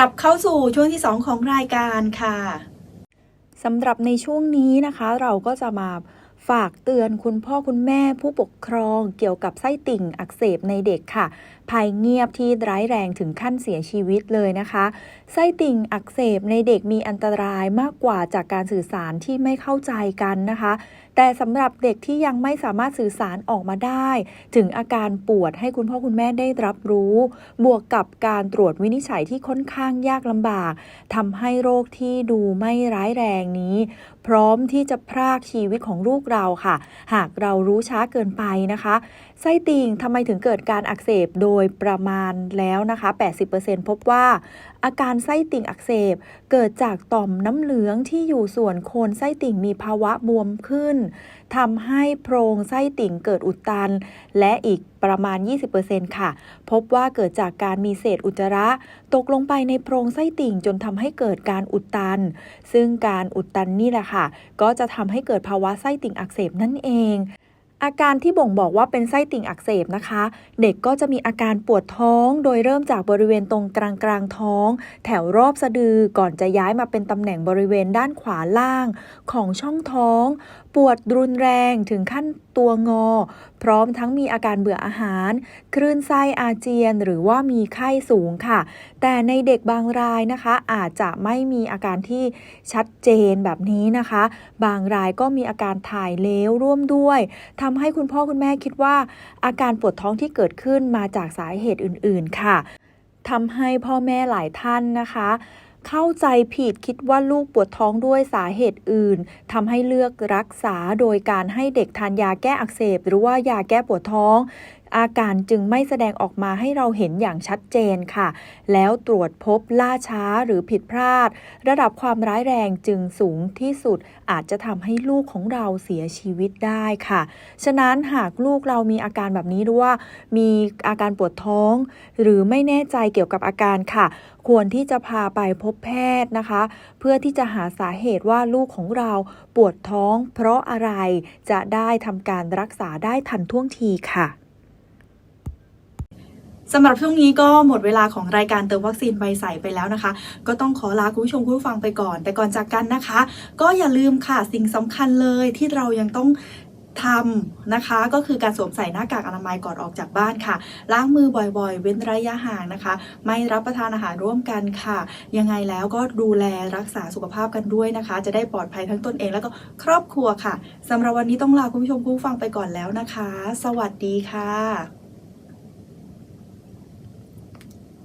กลับเข้าสู่ช่วงที่ 2 ของรายการค่ะสำหรับในช่วงนี้นะคะ เราก็จะมาฝากเตือนคุณพ่อคุณแม่ผู้ปกครองเกี่ยวกับไส้ติ่งอักเสบในเด็กค่ะ ภัยเงียบที่ร้ายแรงถึงขั้นเสียชีวิตเลยนะคะ ไส้ติ่งอักเสบในเด็กมีอันตรายมากกว่าจากการสื่อสารที่ไม่เข้าใจกันนะคะ แต่สำหรับเด็กที่ยังไม่สามารถสื่อสารออกมาได้ ถึงอาการปวดให้คุณพ่อคุณแม่ได้รับรู้ บวกกับการตรวจวินิจฉัยที่ค่อนข้างยากลำบากทำให้โรคที่ดูไม่ร้ายแรงนี้ พร้อมที่จะพรากชีวิตของลูกเราค่ะ หากเรารู้ช้าเกินไปนะคะไส้ติ่งทำไมถึงเกิดการอักเสบโดยประมาณแล้วนะคะ 80%พบว่า อาการไส้ติ่งอักเสบ เกิดจากต่อมน้ำเหลืองที่อยู่ส่วนโคนไส้ติ่งมีภาวะบวมขึ้นทำให้โพรงไส้ติ่งเกิดอุดตัน และอีกประมาณ 20%ค่ะ พบว่าเกิดจากการมีเศษอุจจาระ ตกลงไปในโพรงไส้ติ่งจนทำให้เกิดการอุดตัน ซึ่งการอุดตันนี่แหละค่ะ ก็จะทำให้เกิดภาวะไส้ติ่งอักเสบนั่นเองอาการที่บ่งบอกว่าเป็นไส้ติ่งอักเสบนะคะ เด็กก็จะมีอาการปวดท้อง โดยเริ่มจากบริเวณตรงกลางกลางท้อง แถวรอบสะดือก่อนจะย้ายมาเป็นตำแหน่งบริเวณด้านขวาล่างของช่องท้อง ปวดรุนแรงถึงขั้นตัวงอ พร้อมทั้งมีอาการเบื่ออาหาร คลื่นไส้อาเจียน หรือว่ามีไข้สูงค่ะ แต่ในเด็กบางรายนะคะ อาจจะไม่มีอาการที่ชัดเจนแบบนี้นะคะ บางรายก็มีอาการถ่ายเลวร่วมด้วยทำให้คุณพ่อคุณแม่คิดว่า อาการปวดท้องที่เกิดขึ้นมาจากสาเหตุอื่น ๆ ค่ะทำให้พ่อแม่หลายท่านนะคะ เข้าใจผิดคิดว่าลูกปวดท้องด้วยสาเหตุอื่นทำให้เลือกรักษาโดยการให้เด็กทานยาแก้อักเสบ หรือว่ายาแก้ปวดท้อง อาการจึงไม่แสดงออกมาให้เราเห็นอย่างชัดเจนค่ะ แล้วตรวจพบล่าช้าหรือผิดพลาด ระดับความร้ายแรงจึงสูงที่สุด อาจจะทำให้ลูกของเราเสียชีวิตได้ค่ะ ฉะนั้นหากลูกเรามีอาการแบบนี้หรือว่า มีอาการปวดท้อง หรือไม่แน่ใจเกี่ยวกับอาการค่ะ ควรที่จะพาไปพบแพทย์นะคะ เพื่อที่จะหาสาเหตุว่าลูกของเราปวดท้อง เพราะอะไรจะได้ทำการรักษาได้ทันท่วงทีค่ะ สำหรับช่วงนี้ก็หมดเวลาของรายการเติมวัคซีนใบใสไปแล้วนะคะ ก็ต้องขอลาคุณผู้ชมคุณผู้ฟังไปก่อน แต่ก่อนจากกันนะคะ ก็อย่าลืมค่ะสิ่งสำคัญเลยที่เรายังต้องทำนะคะก็คือการสวมใส่หน้ากากอนามัยก่อนออกจากบ้านค่ะ ล้างมือบ่อยๆ เว้นระยะห่างนะคะ ไม่รับประทานอาหารร่วมกันค่ะ ยังไงแล้วก็ดูแลรักษาสุขภาพกันด้วยนะคะ จะได้ปลอดภัยทั้งตนเองแล้วก็ครอบครัวค่ะสำหรับวันนี้ต้องลาคุณผู้ชมคุณผู้ฟังไปก่อนแล้วนะคะ สวัสดีค่ะ